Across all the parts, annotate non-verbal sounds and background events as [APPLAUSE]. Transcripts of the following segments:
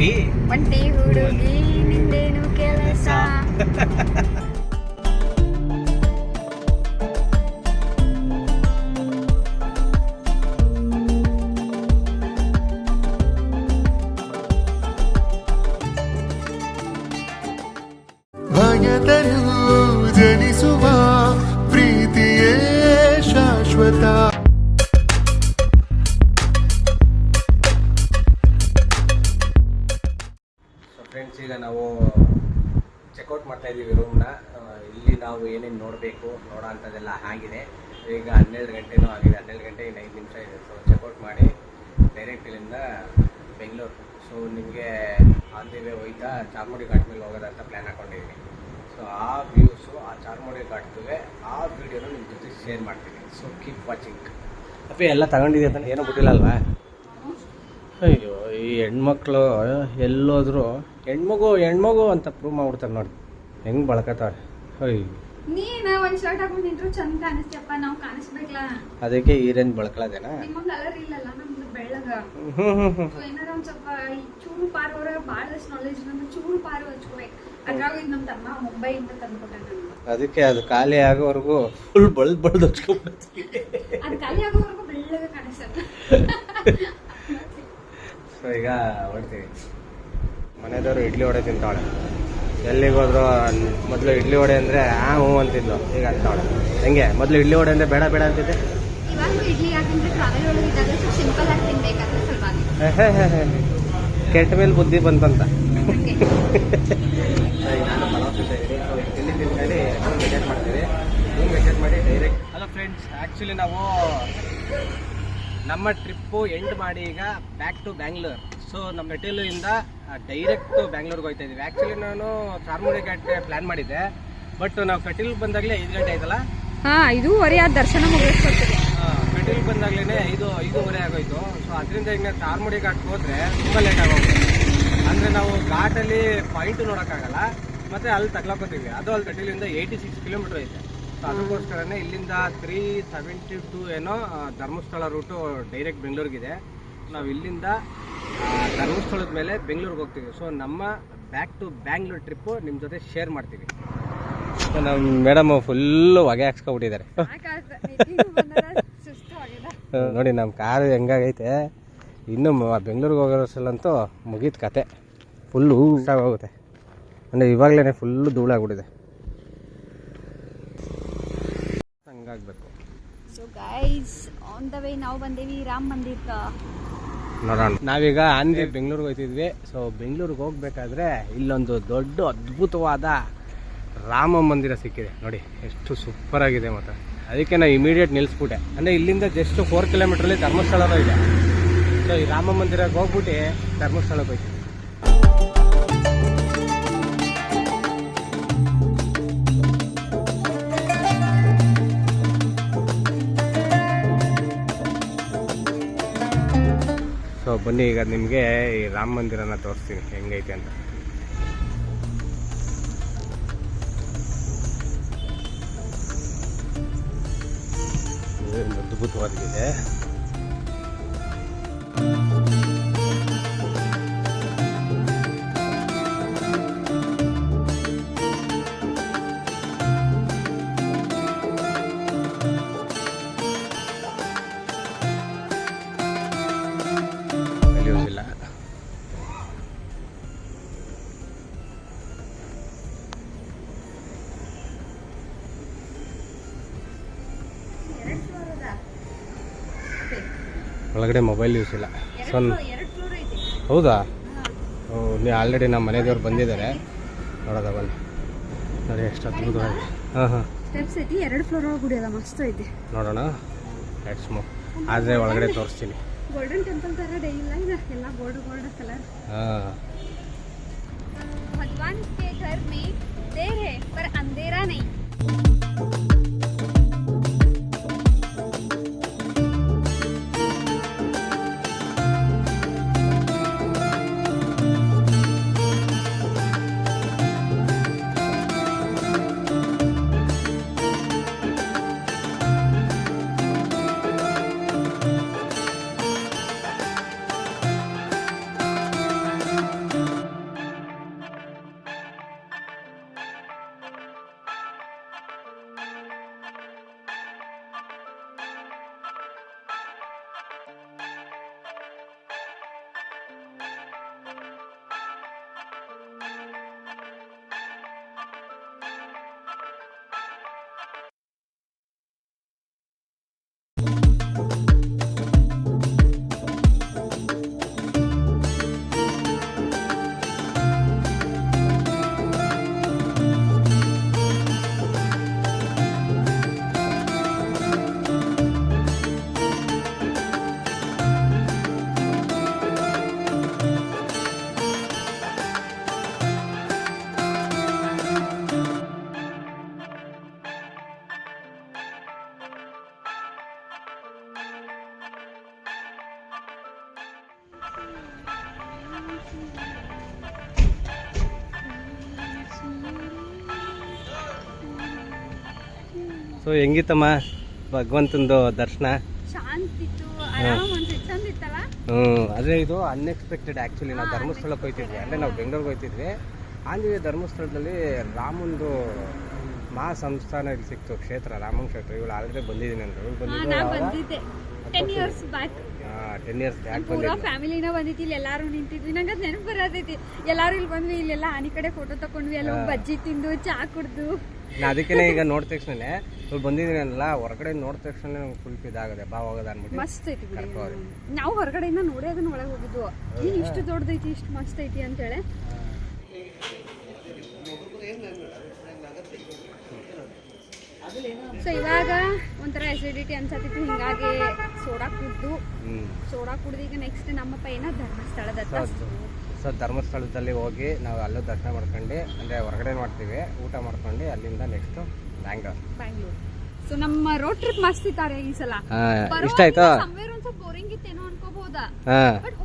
ಒಂಟಿ? ಒಂಟಿ ಹುಡುಗಿ ನಿಂದೇನು ಕೆಲಸ? [LAUGHS] ಭಯದನು ಜನಿಸುವ ಪ್ರೀತಿಯೇ ಶಾಶ್ವತ. ಅಂಥದ್ದೆಲ್ಲ ಆಗಿದೆ. ಈಗ ಹನ್ನೆರಡು ಗಂಟೆನೂ ಆಗಿದೆ. ಹನ್ನೆರಡು ಗಂಟೆ ಇನ್ನು ಐದು ನಿಮಿಷ ಇದೆ. ಸೊ ಚೆಕ್ಔಟ್ ಮಾಡಿ ಡೈರೆಕ್ಟ್ ಇಲ್ಲಿಂದ ಬೆಂಗಳೂರು. ಸೊ ನಿಮಗೆ ಆನ್ ದಿ ವೇ ಹೋಯ್ತಾ ಚಾರ್ಮುಡಿ ಘಾಟ್ ಮೇಲೆ ಹೋಗೋದಂತ ಪ್ಲ್ಯಾನ್ ಹಾಕೊಂಡಿದ್ದೀನಿ ಸೊ ಆ ವ್ಯೂಸು ಆ ಚಾರ್ಮುಡಿ ಘಾಟ್ಗೆ ಆ ವಿಡಿಯೋನ ನಿಮ್ಮ ಜೊತೆ ಶೇರ್ ಮಾಡ್ತೀನಿ. ಸೊ ಕೀಪ್ ವಾಚಿಂಗ್ ಅಪ್ಪ ಎಲ್ಲ ತಗೊಂಡಿದ್ದೀನಿ ಅಂತ ಏನೂ ಬಿಟ್ಟಿಲ್ಲ ಅಲ್ವಾ ಅಯ್ಯೋ ಈ ಹೆಣ್ಮಕ್ಳು ಎಲ್ಲೋದ್ರು ಹೆಣ್ಮಗು ಹೆಣ್ಮಗು ಅಂತ ಪ್ರೂವ್ ಮಾಡ್ಬಿಡ್ತಾರೆ ನೋಡಿ. ಹೆಂಗೆ ಬಳಕತ್ತಾರೆ ಅಯ್ಯೋ. ನೀನ ಒಂದ್ ಶರ್ಟ್ ಹಾಕೊಂಡ್ ನಿಂತ್ರು ಚಂದ ಕಾಣಿಸ್ತಿಯಪ್ಪ ನಾವ್ ಕಾಣಿಸ್ಬೇಕಲ್ಲ ಅದಕ್ಕೆ ಈ ರೇಂಜ್ ಬಳಕಳದೇನಾ? ನಿಮ್ಮ ಕಲರ್ ಇಲ್ಲಲ್ಲ ನಮ್ದು ಬೆಳ್ಳಗ. ಹ್ಮ್ ಹ್ಮ್ ಹ್ಮ್. ಸೊ ಏನಾರ ಒಂದ್ ಸ್ವಲ್ಪ ಈ ಚೂರು ಪಾರು ಅವ್ರಾಗ ಬಹಳಷ್ಟು ನಾಲೆಜ್ ನಮ್ಗೆ ಚೂರು ಪಾರು ಹಚ್ಕೋಬೇಕು. ಅದ್ರಾಗ ಇದು ನಮ್ಮ ತಮ್ಮ ಮುಂಬೈಯಿಂದ ತಂದ್ಕೊಟ್ಟ ನನಗೆ ಅದಕ್ಕೆ ಅದು ಖಾಲಿ ಆಗೋವರೆಗೂ ಫುಲ್ ಬಳ್ದ್ ಬಳ್ದು ಹಚ್ಕೊಂಡ್ಬಿಡ್ತೀವಿ ಅದು ಖಾಲಿ ಆಗೋವರೆಗೂ ಬೆಳ್ಳಗ ಕಾಣಿಸುತ್ತೆ ಸೊ ಈಗ ಹೊಡ್ತೀವಿ ಮನೆದವರು ಇಡ್ಲಿ ಹೊಡೆ ತಿಂತಾವಳೆ. ಎಲ್ಲಿಗೆ ಹೋದ್ರು ಮೊದಲು ಇಡ್ಲಿ ವಡೆ ಅಂದರೆ ಆ ಹ್ಞೂ ಅಂತಿದ್ಲು. ಈಗ ಅಂತಾವಳೆ ಹೆಂಗೆ? ಮೊದಲು ಇಡ್ಲಿ ವಡೆ ಅಂದರೆ ಬೇಡ ಬೇಡ ಅಂತಿದ್ದೆ. ಇವಾಗ ಇಡ್ಲಿ ಯಾಕಂದ್ರೆ ಟ್ರಾವೆಲ್ ಒಳಗೆ ಇದ್ದಾಗ ಸಿಂಪಲ್ ಆಗಿ ತಿನ್ಬೇಕಂತ ಸಲುವಾಗಿ ಕೆಟ್ಟ ಮೇಲೆ ಬುದ್ಧಿ ಬಂತಂತ. ಹಲೋ ಫ್ರೆಂಡ್ಸ್ ಆ್ಯಕ್ಚುಲಿ ನಾವು ನಮ್ಮ ಟ್ರಿಪ್ಪು ಎಂಡ್ ಮಾಡಿ ಈಗ ಬ್ಯಾಕ್ ಟು ಬ್ಯಾಂಗ್ಳೂರ್ ಸೊ ನಮ್ಮ ಮೆಟೀರಿಯಲಿಂದ ಡೈರೆಕ್ಟ್ ಬ್ಯಾಂಗ್ಳೂರ್ಗೆ ಹೋಗ್ತಾ ಇದ್ದೀವಿ. ಆ್ಯಕ್ಚುಲಿ ನಾನು ಚಾರ್ಮುಡಿ ಘಾಟ್ಗೆ ಪ್ಲ್ಯಾನ್ ಮಾಡಿದ್ದೆ. ಬಟ್ ನಾವು ಕಟೀಲ್ ಬಂದಾಗಲೇ ಐದು ಗಂಟೆ ಆಯ್ತಲ್ಲ? ಹಾ ಐದೂವರೆ ಆ ದರ್ಶನ ಮುಗಿಸ್ಕೊಡ್ತೀವಿ ಕಟೀಲ್ ಬಂದಾಗಲೇ ಐದು ಐದೂವರೆ ಆಗೋಯ್ತು. ಸೊ ಅದರಿಂದ ಈಗ ಚಾರ್ಮುಡಿ ಘಾಟ್ಗೆ ಹೋದ್ರೆ ತುಂಬ ಲೇಟ್ ಆಗೋಗುತ್ತೆ. ಅಂದರೆ ನಾವು ಘಾಟಲ್ಲಿ ಪಾಯಿಂಟು ನೋಡೋಕ್ಕಾಗಲ್ಲ. ಮತ್ತು ಅಲ್ಲಿ ತಗ್ಲಾಕೋತೀವಿ. ಅದು ಅಲ್ಲಿ ಕಟೀಲಿಂದ ಏಯ್ಟಿ ಸಿಕ್ಸ್ ಕಿಲೋಮೀಟ್ರ್ ಐತೆ. ಸೊ ಅದಕ್ಕೋಸ್ಕರನೇ ಇಲ್ಲಿಂದ ತ್ರೀ ಸೆವೆಂಟಿ ಟು ಏನೋ ಧರ್ಮಸ್ಥಳ ರೂಟು ಡೈರೆಕ್ಟ್ ಬೆಂಗಳೂರಿಗಿದೆ ನಾವು ಇಲ್ಲಿಂದ ಧರ್ಮಸ್ಥಳದ ಮೇಲೆ ಬೆಂಗಳೂರಿಗೆ ಹೋಗ್ತೀವಿ ಸೊ ನಮ್ಮ ಬ್ಯಾಕ್ ಟು ಬ್ಯಾಂಗ್ಳೂರ್ ಟ್ರಿಪ್ಪು ನಿಮ್ಮ ಜೊತೆ ಶೇರ್ ಮಾಡ್ತೀವಿ. ನಮ್ಮ ಮೇಡಮ್ ಫುಲ್ಲು ಹೊಗೆ ಹಾಕ್ಸ್ಕೊಬಿಟ್ಟಿದ್ದಾರೆ. ನೋಡಿ ನಮ್ಮ ಕಾರು ಹೆಂಗಾಗೈತೆ. ಇನ್ನು ಬೆಂಗಳೂರಿಗೆ ಹೋಗೋಸಲಂತೂ ಮುಗೀತು ಕತೆ. ಫುಲ್ಲು ಹೋಗುತ್ತೆ ಅಂದರೆ ಇವಾಗಲೇ ಫುಲ್ಲು ಧೂಳಾಗ್ಬಿಟ್ಟಿದೆ. ಹಂಗಾಗಬೇಕು. So guys on the way ನಾವು ಬಂದೇವಿ ರಾಮ್ ಮಂದಿರ್ಕ. ನೋಡೋಣ ನಾವೀಗ ಆಂಧ್ರ ಬೆಂಗಳೂರಿಗೆ ಹೋಗ್ತಿದ್ವಿ ಸೊ ಬೆಂಗಳೂರಿಗೆ ಹೋಗ್ಬೇಕಾದ್ರೆ ಇಲ್ಲೊಂದು ದೊಡ್ಡ ಅದ್ಭುತವಾದ ರಾಮ ಮಂದಿರ ಸಿಕ್ಕಿದೆ. ನೋಡಿ, ಎಷ್ಟು ಸೂಪರ್ ಆಗಿದೆ ಮತ್ತೆ ಅದಕ್ಕೆ ನಾನು ಇಮಿಡಿಯೇಟ್ ನಿಲ್ಲಿಸ್ಬಿಟ್ಟೆ ಅಂದರೆ ಇಲ್ಲಿಂದ ಜಸ್ಟ್ ಫೋರ್ ಕಿಲೋಮೀಟ್ರಲ್ಲಿ ಧರ್ಮಸ್ಥಳನೂ ಇದೆ. ಸೊ ಈ ರಾಮ ಮಂದಿರಕ್ಕೆ ಹೋಗ್ಬಿಟ್ಟು ಧರ್ಮಸ್ಥಳಕ್ಕೆ ಹೋಗ್ತೀವಿ ಸೊ ಬನ್ನಿ ಈಗ ನಿಮಗೆ ಈ ರಾಮ ಮಂದಿರನ ತೋರಿಸ್ತೀನಿ. ಹೆಂಗೈತೆ ಅಂತ. ಅದ್ಭುತವಾಗಿದೆ. ಒಳಗಡೆ ಮೊಬೈಲ್ ಯೂಸ್ ಇಲ್ಲ. ಸನ್ ಹೌದಾ? ನೀ ಆಲ್ರೆಡಿ ನಮ್ಮ ಮನೆದೇವ್ರು ಬಂದಿದ್ದಾರೆ. ನೋಡೋದ ಬನ್ನಿ. ನೋಡಿ ಎಷ್ಟು ಅದ್ಭುತವಾಗಿ. ಹಾಂ ಹಾಂ. ಸ್ಟೆಪ್ಸ್ ಐತಿ ಎರಡು ಫ್ಲೋರ್ ಒಳಗೆ ಗುಡಿ ಅದ ಮಸ್ತ್ ಐತಿ. ನೋಡೋಣ. ಲೆಟ್ಸ್ ಮೂ ಆದರೆ ಒಳಗಡೆ ತೋರಿಸ್ತೀನಿ. ಗೋಲ್ಡನ್ ಟೆಂಪಲ್ ಥರ ಡೇ ಇಲ್ಲ ಈಗ ಎಲ್ಲ ಗೋಲ್ಡ್ ಗೋಲ್ಡ್ ಕಲರ್ ಹಾಂ. ಭಗವಾನ್ ಕೆ ಘರ್ ಮೇ ಸೊ ಹೆಂಗಿತ್ತಮ್ಮ ಭಗವಂತಂದು ದರ್ಶನ? ಹ್ಞೂ ಅದೇ ಇದು ಅನ್ಎಕ್ಸ್ಪೆಕ್ಟೆಡ್ ಆ್ಯಕ್ಚುಲಿ ನಾವು ಧರ್ಮಸ್ಥಳಕ್ಕೆ ಹೋಗ್ತಿದ್ವಿ ಅಂದರೆ ನಾವು ಬೆಂಗಳೂರಿಗೆ ಹೋಗ್ತಿದ್ವಿ ಆಂಜನೇಯ ಧರ್ಮಸ್ಥಳದಲ್ಲಿ ರಾಮಂದು ಮಹಾ ಸಂಸ್ಥಾನ ಇಲ್ಲಿ ಸಿಕ್ತು ಕ್ಷೇತ್ರ ರಾಮನ್ ಕ್ಷೇತ್ರ. ಇವಳು ಆಲ್ರೆಡಿ ಬಂದಿದ್ದೀನಿ ಅಂದ್ರೆ. ಬಂದಿದ್ದೆ ಟೆನ್ ಇಯರ್ಸ್ ಬ್ಯಾಕ್ ಪೂರಾ ಫ್ಯಾಮಿಲಿನ ಬಂದಿತ್ತು ಇಲ್ಲಿ ಎಲ್ಲಾರು ನಿಂತಿದ್ವಿ. ನಂಗೆ ಅದು ನೆನಪು ಬರತೈತಿ. ಎಲ್ಲಾರು ಇಲ್ಲಿ ಬಂದ್ವಿ ಇಲ್ಲೆಲ್ಲ ಆನಿ ಕಡೆ ಫೋಟೋ ತಕೊಂಡ್ವಿ ಎಲ್ಲ ಬಜ್ಜಿ ತಿಂದು ಚಾ ಕುಡ್ದು. ನಾ ಅದಕ್ಕೇ ಈಗ ನೋಡಿದ ತಕ್ಷಣ ಇವಳು ಬಂದಿದ್ದೀನಿ ಹೊರಗಡೆ ನೋಡಿದ ತಕ್ಷಣ ನಂಗೆ ಫುಲ್ ಇದಾಗದೆ ಬಾ ಹೋಗೋದ ಅನ್ಬಿಟ್ಟು ಮಸ್ತ್ ಐತಿ ಬಿಡಿ. ನಾವು ಹೊರಗಡೆಯಿಂದ ನೋಡಿ ಅದನ್ನ ಒಳಗೆ ಹೋಗಿದ್ವು. ಈ ಇಷ್ಟು ದೊಡ್ಡದೈತಿ ಇಷ್ಟು ಮಸ್ತ್ ಐತಿ ಅಂತೇಳಿ. ಸೊ ಇವಾಗ ಒಂಥರ ಎಸಿಡಿಟಿ ಅನ್ಸತ್ತಿತ್ತು. ಹಿಂಗಾಗಿ ಸೋಡಾ ಕುಡ್ದು ಸೋಡಾ ಕುಡ್ದು ಈಗ ನೆಕ್ಸ್ಟ್ ನಮ್ಮಪ್ಪ ಏನೋ ಧರ್ಮಸ್ಥಳದ ಸೊ ಧರ್ಮಸ್ಥಳದಲ್ಲಿ ಹೋಗಿ ನಾವು ಅಲ್ಲೂ ದರ್ಶನ ಮಾಡ್ಕೊಂಡು ಅಂದರೆ ಹೊರಗಡೆ ಮಾಡ್ತೀವಿ ಊಟ ಮಾಡ್ಕೊಂಡು ಅಲ್ಲಿಂದ ನೆಕ್ಸ್ಟ್ ಬ್ಯಾಂಗ್ಳೂರ್ ಬ್ಯಾಂಗ್ಳೂರ್ ಸೊ ನಮ್ಮ ರೋಡ್ ಟ್ರಿಪ್ ಮಸ್ತ್ ಈ ಸಲ. ಇಷ್ಟ ಆಯ್ತಾ? ಬೋರಿಂಗ್ ಇತ್ತೇನೋ ಅನ್ಕೋಬಹುದಾ ಬಟ್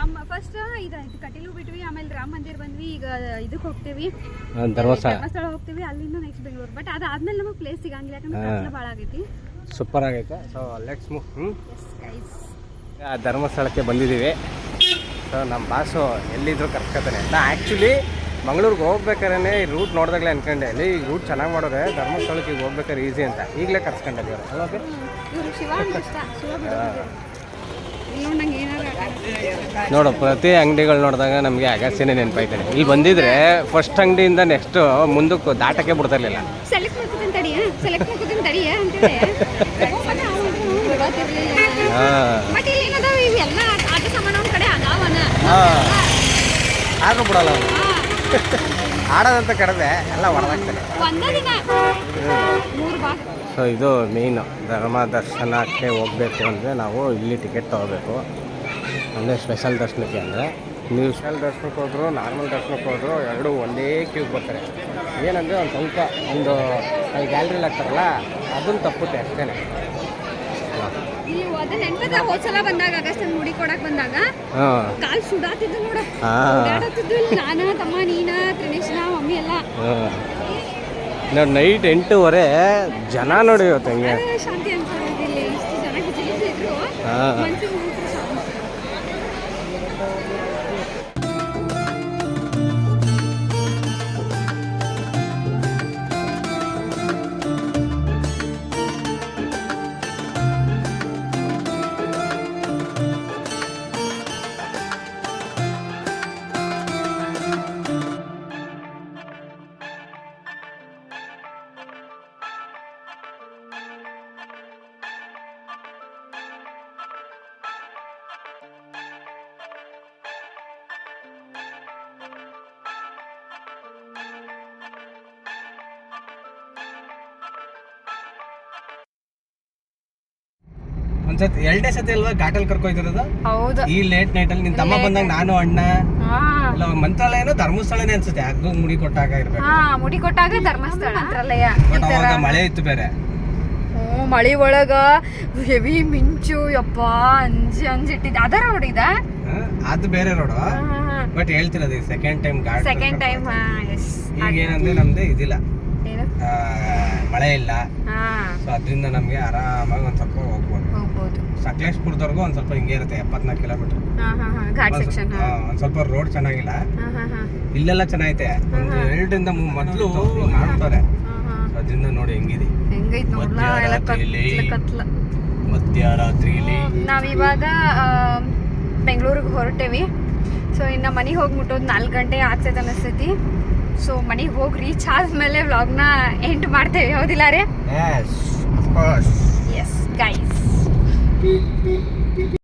ರಾಮ ಫಸ್ಟ್ ಇದು ಕಟೀಲು ಬಿಟ್ವಿ ಆಮೇಲೆ ರಾಮ ಮಂದಿರ್ ಬಂದ್ವಿ ಈಗ ಇದಕ್ಕೆ ಹೋಗ್ತೀವಿ. ಧರ್ಮಸ್ಥಳ. ಧರ್ಮಸ್ಥಳ ಹೋಗ್ತೀವಿ ಅಲ್ಲಿಂದ ನೆಕ್ಸ್ಟ್ ಬೆಂಗಳೂರು. ಬಟ್ ಅದಾದ್ಮೇಲೆ ನಮಗೆ ಪ್ಲೇಸ್ ಸಿಗಂಗಿಲ್ಲ ಯಾಕಂದ್ರೆ. ಕತ್ಲ ಭಾಳ ಆಗೈತಿ. ಸೂಪರ್ ಆಗೈತೆ. ಸೊ ಲೆಟ್ಸ್ ಮೂವ್ ಧರ್ಮಸ್ಥಳಕ್ಕೆ ಬಂದಿದ್ದೀವಿ. ಸೊ ನಮ್ಮ ಬಾಸು ಎಲ್ಲಿದ್ರು ಕರ್ಸ್ಕೊತಾನೆ. ನಾ ಆ್ಯಕ್ಚುಲಿ ಮಂಗಳೂರಿಗೆ ಹೋಗ್ಬೇಕಾದ್ರೆ ಈ ರೂಟ್ ನೋಡಿದಾಗಲೇ ಅನ್ಕೊಂಡೆ. ಅಲ್ಲಿ ಈ ರೂಟ್ ಚೆನ್ನಾಗಿ ಮಾಡೋದೆ ಧರ್ಮಸ್ಥಳಕ್ಕೆ ಈಗ ಹೋಗ್ಬೇಕಾದ್ರೆ ಈಸಿ ಅಂತ. ಈಗಲೇ ಕರ್ಸ್ಕೊಂಡಿದ್ದೀವಿ ಅವ್ರು ಓಕೆ ನೋಡು ಪ್ರತಿ ಅಂಗಡಿಗಳು ನೋಡಿದಾಗ ನಮಗೆ ಅಗಸ್ಯನೇ ನೆನಪಾಯ್ತಾರೆ ಇಲ್ಲಿ ಬಂದಿದ್ರೆ ಫಸ್ಟ್ ಅಂಗಡಿಯಿಂದ ನೆಕ್ಸ್ಟ್ ಮುಂದಕ್ಕೆ ದಾಟಕ್ಕೆ ಬಿಡೋತಿರ್ಲಿಲ್ಲ ಆದ್ರೂ ಬಿಡಲ್ಲ ಆಡೋದಂತ ಕರೆದೆ ಎಲ್ಲ ಭಾಗ. ಸೊ ಇದು ಮೇಯ್ನು ಧರ್ಮ ದರ್ಶನಕ್ಕೆ ಹೋಗಬೇಕು ಅಂದರೆ ನಾವು ಇಲ್ಲಿ ಟಿಕೆಟ್ ತೊಗೋಬೇಕು. ಅಂದರೆ ಸ್ಪೆಷಲ್ ದರ್ಶನಕ್ಕೆ ಅಂದರೆ. ನೀವು ಸ್ಪೆಷಲ್ ದರ್ಶನಕ್ಕೆ ಹೋದ್ರು ನಾರ್ಮಲ್ ದರ್ಶನಕ್ಕೆ ಹೋದ್ರು ಎರಡು ಒಂದೇ ಕ್ಯೂಗೆ ಬರ್ತಾರೆ. ಏನಂದರೆ ಒಂದು ಸ್ವಲ್ಪ ಒಂದು ಅಲ್ಲಿ ಗ್ಯಾಲ್ರಿಲಿ ಹಾಕ್ತಾರಲ್ಲ ಅದನ್ನ ತಪ್ಪುತ್ತೆ ಅಷ್ಟೇ. ಹೋದ್ಸಲ ಬಂದಾಗ ಅಗಸ್ಟ್ ಮುಡಿ ಕೊಡಕ್ ಬಂದಾಗ? ಹಾಂ. ಕಾಲ್ ಸುಡಾತಿದ್ದು ನೋಡ. ಹಾಂ. ಓಡಾಡತ್ತಿದ್ದು ನಾನ ತಮ್ಮ ನೀನಾ ತ್ರಿನೇಶ್ನ ಮಮ್ಮಿ ಎಲ್ಲ. ನೋಡಿ ನೈಟ್ ಎಂಟೂವರೆ ಜನ ನೋಡಿ ಇವತ್ತು ಹಂಗೆ. ಹಾಂ. ಒಂದ್ಸತಿ ಎರಡನೇ ಸತಿ ಅಲ್ವಾ ಘಾಟಲ್ ಕರ್ಕೊಯ್ತಿರೋದು ಹೌದು. ಈ ಲೇಟ್ ನೈಟ್ ಅಲ್ಲಿ ನಿನ್ ತಮ್ಮ ಬಂದಾಗ ನಾನು ಅಣ್ಣ. ಹಾ. ಇಲ್ಲ ಮಂತ್ರಾಲಯನೋ ಧರ್ಮಸ್ಥಳನೇ ಅನ್ಸುತ್ತೆ ಹಗ್ಗ ಮುಡಿ ಕೊಟ್ಟಾಗ ಇರ್ಬೇಕು. ಹಾ ಮುಡಿ ಕೊಟ್ಟಾಗ ಧರ್ಮಸ್ಥಳ. ಮಂತ್ರಾಲಯ. ಬಟ್ ಅವಾಗ ಮಳೆ ಇತ್ತು ಬೇರೆ. ಹ್ಞೂ ಮಳಿ ಒಳಗ ಹೆವಿ ಮಿಂಚು ಯಪ್ಪ ಅಂಜಿ ಅಂಜಿಟ್ಟಿದ ಅದ ರೋಡ್ ಇದ? ಅದು ಬೇರೆ ರೋಡ್ ಬಟ್ ಹೇಳ್ತಿರೋದು ಈಗ ಸೆಕೆಂಡ್ ಟೈಮ್ ಗಾಡಿ ಸೆಕೆಂಡ್ ಟೈಮ್ ಎಸ್ ಈಗ ಏನಂದ್ರೆ ನಮ್ದು ಇದಿಲ್ಲ. ಏನು? ಮಳೆ ಇಲ್ಲ. ಹಾ. ಸೊ ಅದರಿಂದ ನಮಗೆ ಆರಾಮಾಗಿ ಒಂದ್ ಸ್ವಲ್ಪ ಸಕಲೇಶ್ಪುರದವರೆಗೂ ಒಂದ್ ಸ್ವಲ್ಪ ಹಿಂಗೆ ಇರುತ್ತೆ ಎಪ್ಪತ್ನಾಲ್ಕು ಕಿಲೋಮೀಟರ್ ಹಾ ಹಾ ಹಾ ಘಾಟ್ ಸೆಕ್ಷನ್ ಹಾ. ಒಂದ್ ಸ್ವಲ್ಪ ರೋಡ್ ಚೆನ್ನಾಗಿಲ್ಲ. ಹಾ ಹಾ ಹಾ. ಇಲ್ಲೆಲ್ಲ ಚೆನ್ನಾಗೈತೆ. ಒಂದು ಎರಡರಿಂದ ಮೊದಲು ಮೊದ್ಲು ಮಾಡ್ತಾರೆ. ಹಾ ಹಾ. ಅದರಿಂದ ನೋಡಿ ಹೆಂಗಿದೆ. ಹೆಂಗೈತೆ ನೋಡ್ಲಾ? ಎಲ್ಲ ಮಧ್ಯರಾತ್ರಿಯಲ್ಲಿ ಕತ್ಲ ಕತ್ಲ ನಾವು ನಾವಿವಾಗ ಬೆಂಗಳೂರಿಗೆ ಹೊರಟೇವಿ. ಸೊ ಇನ್ನು ಮನೆಗೆ ಹೋಗಿ ಮುಟ್ಟೋದು ನಾಲ್ಕು ಗಂಟೆ ಆಗ್ತೈತೆ ಅನಿಸ್ತೈತಿ. ಸೊ ಮನೆಗೆ ಹೋಗಿ ರೀಚ್ ಆದ್ಮೇಲೆ ವ್ಲಾಗ್ನ ಎಂಟ್ ಮಾಡ್ತೇವೆ. ಹೌದಿಲ್ಲ ರೀ? Yes guys ピッピピ